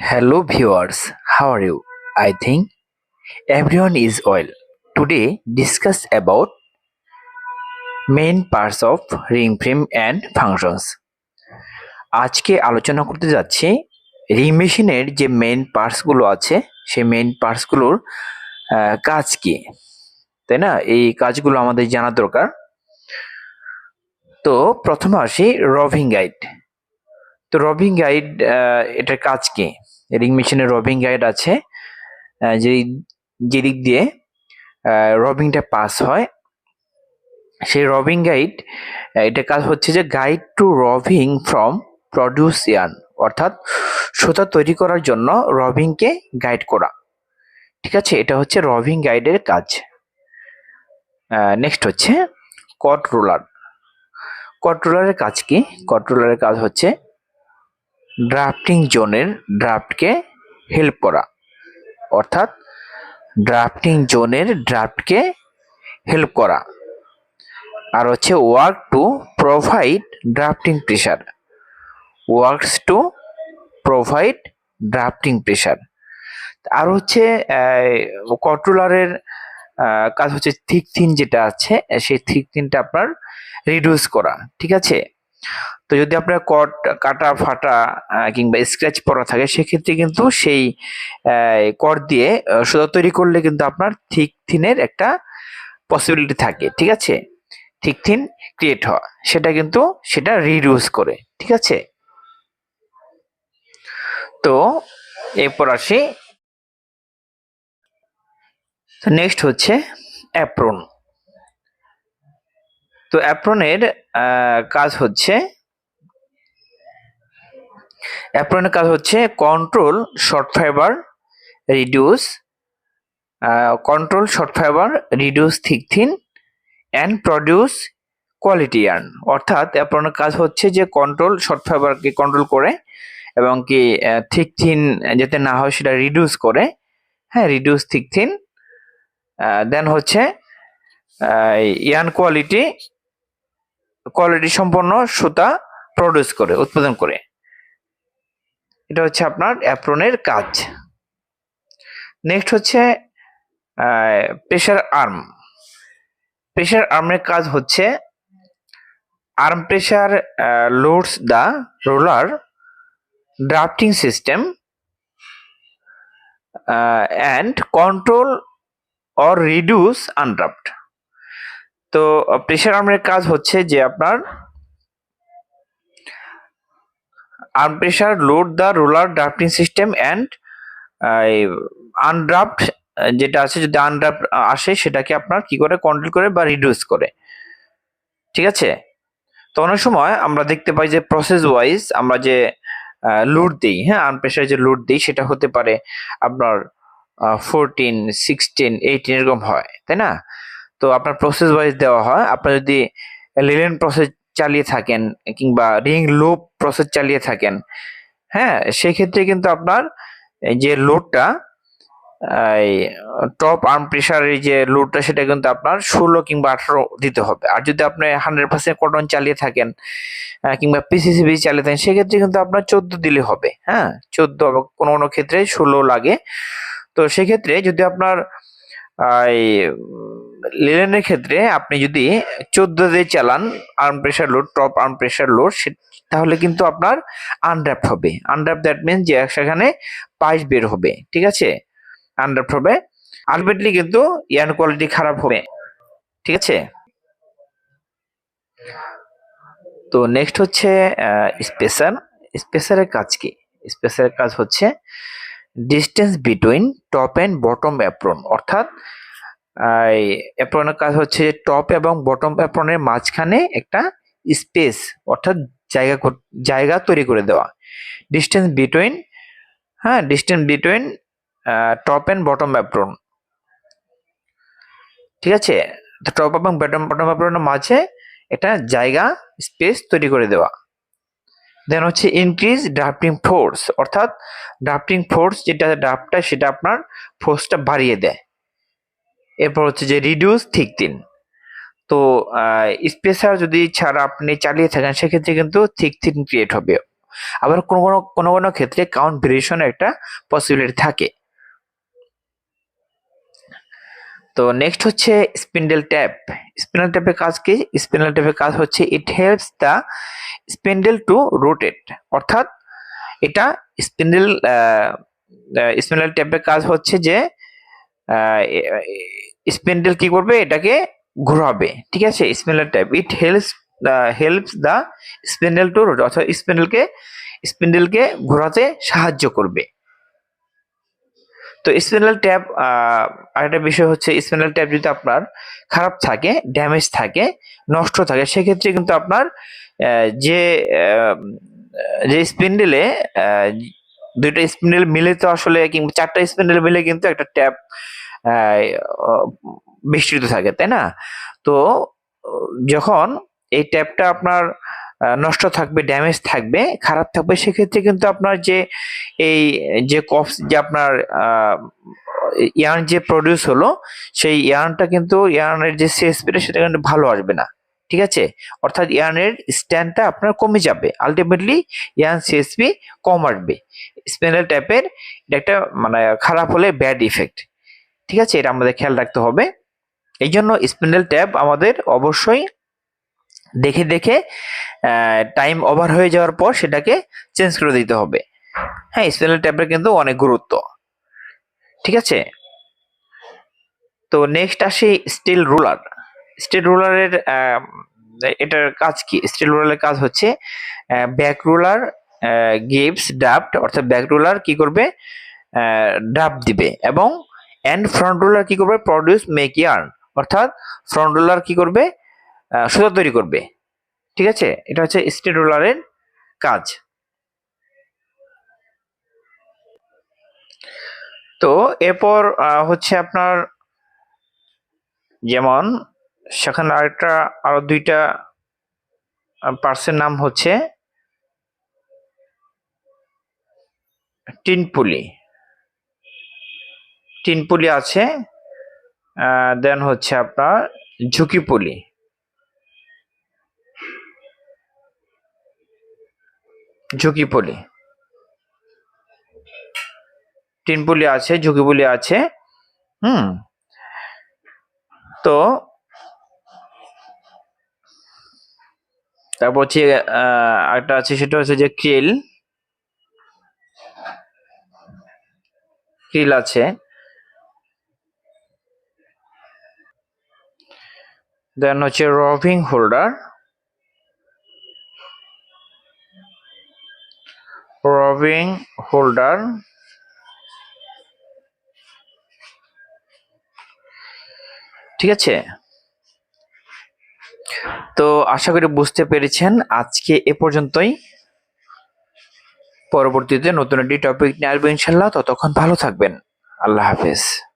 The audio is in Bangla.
Hello viewers, how are you? I think everyone is well. Today discuss about main parts of ring frame and functions. আজকে আলোচনা করতে যাচ্ছি রিং মেশিনের যে মেইন পার্টসগুলো আছে সেই মেইন পার্টসগুলোর কাজ কি তাই না এই কাজগুলো আমাদের জানা দরকার তো প্রথমে আসি রভিং গাইড তো রবিং গাইড এটার কাজ কি? রিং মেশিনের রবিং গাইড আছে আহ, যে যেদিক দিয়ে রবিংটা পাস হয়। সেই রবিং গাইড এটা কাজ হচ্ছে যে গাইড টু রবিং ফ্রম প্রডিউস ইয়ার্ন অর্থাৎ সুতা তৈরি করার জন্য রবিংকে গাইড করা। ঠিক আছে? এটা হচ্ছে রবিং গাইডের কাজ। নেক্সট হচ্ছে কট রোলার। কট রোলারের কাজ কি? কট রোলারের কাজ হচ্ছে ড্রাফটিং জোনের ড্রাফটকে হেল্প করা। অর্থাৎ ড্রাফটিং জোনের ড্রাফটকে হেল্প করা। আর হচ্ছে work to provide drafting pressure works to provide drafting pressure আর হচ্ছে কন্ট্রোলারের কাজ হচ্ছে থিক থিন যেটা আছে, সেই থিক থিনটা আপনার রিডিউস করা। ঠিক আছে? তো যদি আপনার কট, কাটা, ফাটা কিংবা স্ক্র্যাচ পড়া থাকে, সেক্ষেত্রে কিন্তু সেই কট দিয়ে সুতা তৈরি করলে কিন্তু আপনার থিক থিনের একটা পসিবিলিটি থাকে, ঠিক আছে? থিক থিন ক্রিয়েট হওয়া, সেটা কিন্তু সেটা রিডিউস করে, ঠিক আছে? তো এরপর আসি। নেক্সট হচ্ছে অ্যাপ্রন তো অ্যাপ্রনের কাজ হচ্ছে, অ্যাপ্রনের কাজ হচ্ছে control short fibre reduce control short fibre reduce thick thin and produce quality yarn অর্থাৎ অ্যাপ্রনের কাজ হচ্ছে যে কন্ট্রোল শর্ট ফাইবারকে কন্ট্রোল করে এবং কি থিক থিন যাতে না হয় সেটা রিডিউস করে। হ্যাঁ রিডিউস থিক থিন দেন হচ্ছে ইয়ান কোয়ালিটি কোয়ালিটি সম্পন্ন সুতা প্রডিউস করে, উৎপাদন করে। এটা হচ্ছে আপনার অ্যাপ্রনের কাজ। নেক্সট হচ্ছে প্রেশার আর্ম প্রেশার আর্মের কাজ হচ্ছে arm pressure loads the roller drafting system and control or reduce undraft তো প্রেশার আর্মের কাজ হচ্ছে যে আপনার arm pressure load the roller drafting system and undraft যেটা আছে যদি আনড্রাফট আসে সেটাকে আপনার কি করে কন্ট্রোল করে বা রিডিউস করে। ঠিক আছে? তো অনেক সময় আমরা দেখতে পাই যে প্রসেস ওয়াইজ আমরা যে লোড দিই হ্যাঁ আর্ম প্রেশার যে লোড দিই সেটা হতে পারে আপনার ফোরটিন সিক্সটিন এইটিন এরকম হয়, তাই না? তো আপনার প্রসেস ওয়াইজ দেওয়া হয়। আপনার যদি লিলেন প্রসেস চালিয়ে থাকেন কিংবা রিং লো প্রসেস চালিয়ে থাকেন হ্যাঁ সেক্ষেত্রে কিন্তু আপনার যে লোডটা টপ আর্ম প্রেশারের যে লোডটা সেটা কিন্তু আপনার ষোলো কিংবা আঠারো দিতে হবে। আর যদি আপনি হান্ড্রেড পার্সেন্ট কটন চালিয়ে থাকেন কিংবা পিসিসিবি চালিয়ে থাকেন, সেক্ষেত্রে কিন্তু আপনার চোদ্দ দিলে হবে। হ্যাঁ চোদ্দ কোনো কোনো ক্ষেত্রে ষোলো লাগে। তো সেক্ষেত্রে যদি আপনার লিলেনের ক্ষেত্রে আপনি যদি চোদ্দ দিয়ে চালান arm pressure load top arm pressure load তাহলে কিন্তু আপনার আনড্রাফট হবে। আনড্রাফট দ্যাট মিনস যে সেখানে পাইস বের হবে, ঠিক আছে? আনড্রাফট হবে। আলটিমেটলি কিন্তু ইয়ান কোয়ালিটি খারাপ হবে, ঠিক আছে? তো নেক্সট হচ্ছে স্পেসার স্পেসারের কাজ কি? স্পেসারের কাজ হচ্ছে distance between top and bottom apron অর্থাৎ অ্যাপ্রনের কাজ হচ্ছে টপ এবং বটম অ্যাপ্রনের মাঝখানে একটা স্পেস অর্থাৎ জায়গা জায়গা তৈরি করে দেওয়া। ডিস্টেন্স বিটুইন হ্যাঁ distance between top and bottom apron ঠিক আছে? টপ এবং বটম বটম অ্যাপ্রনের মাঝে একটা জায়গা স্পেস তৈরি করে দেওয়া। দেন হচ্ছে ইনক্রিজ ড্রাফটিং ফোর্স অর্থাৎ ড্রাফটিং ফোর্স যেটা ড্রাফটটা সেটা আপনার ফোর্সটা বাড়িয়ে দেয়। এরপর হচ্ছে যে রিডিউস থিক তিন। তো স্পেসার যদি ছাড়া আপনি চালিয়ে থাকেন, সেক্ষেত্রে কিন্তু থিক থিন ক্রিয়েট হবে। আবার কোনো কোনো কোনো কোনো ক্ষেত্রে কাউন্ট ভেরিয়েশনের একটা পসিবিলিটি থাকে। তো নেক্সট হচ্ছে স্পিন্ডেল ট্যাপ স্পিন্ডেল ট্যাপের কাজ কি? স্পিন্ডেল ট্যাপের কাজ হচ্ছে it helps the spindle to rotate অর্থাৎ এটা স্পিন্ডেল স্পিন্ডেল ট্যাপের কাজ হচ্ছে যে স্পিন্ডেল কি করবে? এটাকে ঘোরাবে। ঠিক আছে? Spindle tap it helps helps the spindle to rotate অর্থাৎ স্পিন্ডেলকে স্পিন্ডেলকে ঘোরাতে সাহায্য করবে। তো স্পেন্ডেল ট্যাপ আরেকটা বিষয় হচ্ছে স্পিন্ডেল ট্যাপ যদি আপনার খারাপ থাকে ড্যামেজ থাকে, নষ্ট থাকে, সেক্ষেত্রে কিন্তু আপনার যে যে স্পেন্ডেলে দুইটা স্পেন্ডেল মিলে তো আসলে, কিংবা চারটা স্পেন্ডেল মিলে কিন্তু একটা ট্যাপ বিস্তৃত থাকে, তাই না? তো, যখন এই ট্যাপটা আপনার নষ্ট থাকবে ড্যামেজ থাকবে, খারাপ থাকবে, সেক্ষেত্রে কিন্তু আপনার যে এই, যে কফ যে আপনার ইয়ার্ন যে প্রডিউস হলো, সেই ইয়ার্নটা কিন্তু ইয়ার্নের যে সিএসপিটা সেটা কিন্তু ভালো আসবে না, ঠিক আছে? অর্থাৎ ইয়ার্নের স্ট্যান্ডটা আপনার কমে যাবে আলটিমেটলি ইয়ার্ন সিএসপি কম আসবে। স্পেনাল ট্যাপের একটা মানে খারাপ হলে ব্যাড ইফেক্ট ঠিক আছে? এটা আমাদের খেয়াল রাখতে হবে। এই জন্য স্পিন্ডেল ট্যাপ আমাদের অবশ্যই দেখে দেখে টাইম ওভার হয়ে যাওয়ার পর সেটাকে চেঞ্জ করে দিতে হবে। হ্যাঁ স্পিন্ডেল ট্যাপের কিন্তু অনেক গুরুত্ব। ঠিক আছে? তো নেক্সট আসি স্টিল রুলার স্টিল রুলারের এটার কাজ কি? স্টিল রুলারের কাজ হচ্ছে ব্যাক রুলার গিভস ডাফট অর্থাৎ ব্যাক রুলার কি করবে? ডাফট দিবে এবং এন্ড ফ্রন্ট রোলার কি করবে? প্রডিউস মেক ইয়ার্ন অর্থাৎ ফ্রন্ট রোলার কি করবে? সুতা তৈরি করবে। ঠিক আছে? এটা হচ্ছে স্টেট রোলারের কাজ। তো এরপর হচ্ছে আপনার যেমন সেখানে আরেকটা, আরও দুইটা পার্সের নাম হচ্ছে টিনপুলি। টিনপুলি আছে দেন হচ্ছে আপনার ঝুঁকি পুলি। ঝুঁকিপুলি ঝুঁকিপুলি টিনপুলি আছে ঝুঁকিপুলি আছে, হুম। তো তারপর হচ্ছে একটা আছে, সেটা হচ্ছে যে ক্রিল। ক্রিল আছে। দেন হচ্ছে রভিং হোল্ডার রভিং হোল্ডার ঠিক আছে? তো আশা করি বুঝতে পেরেছেন। আজকে এ পর্যন্তই। পরবর্তীতে নতুন একটি টপিক নিয়ে আসব ইনশাল্লাহ ততক্ষণ ভালো থাকবেন। আল্লাহ হাফেজ।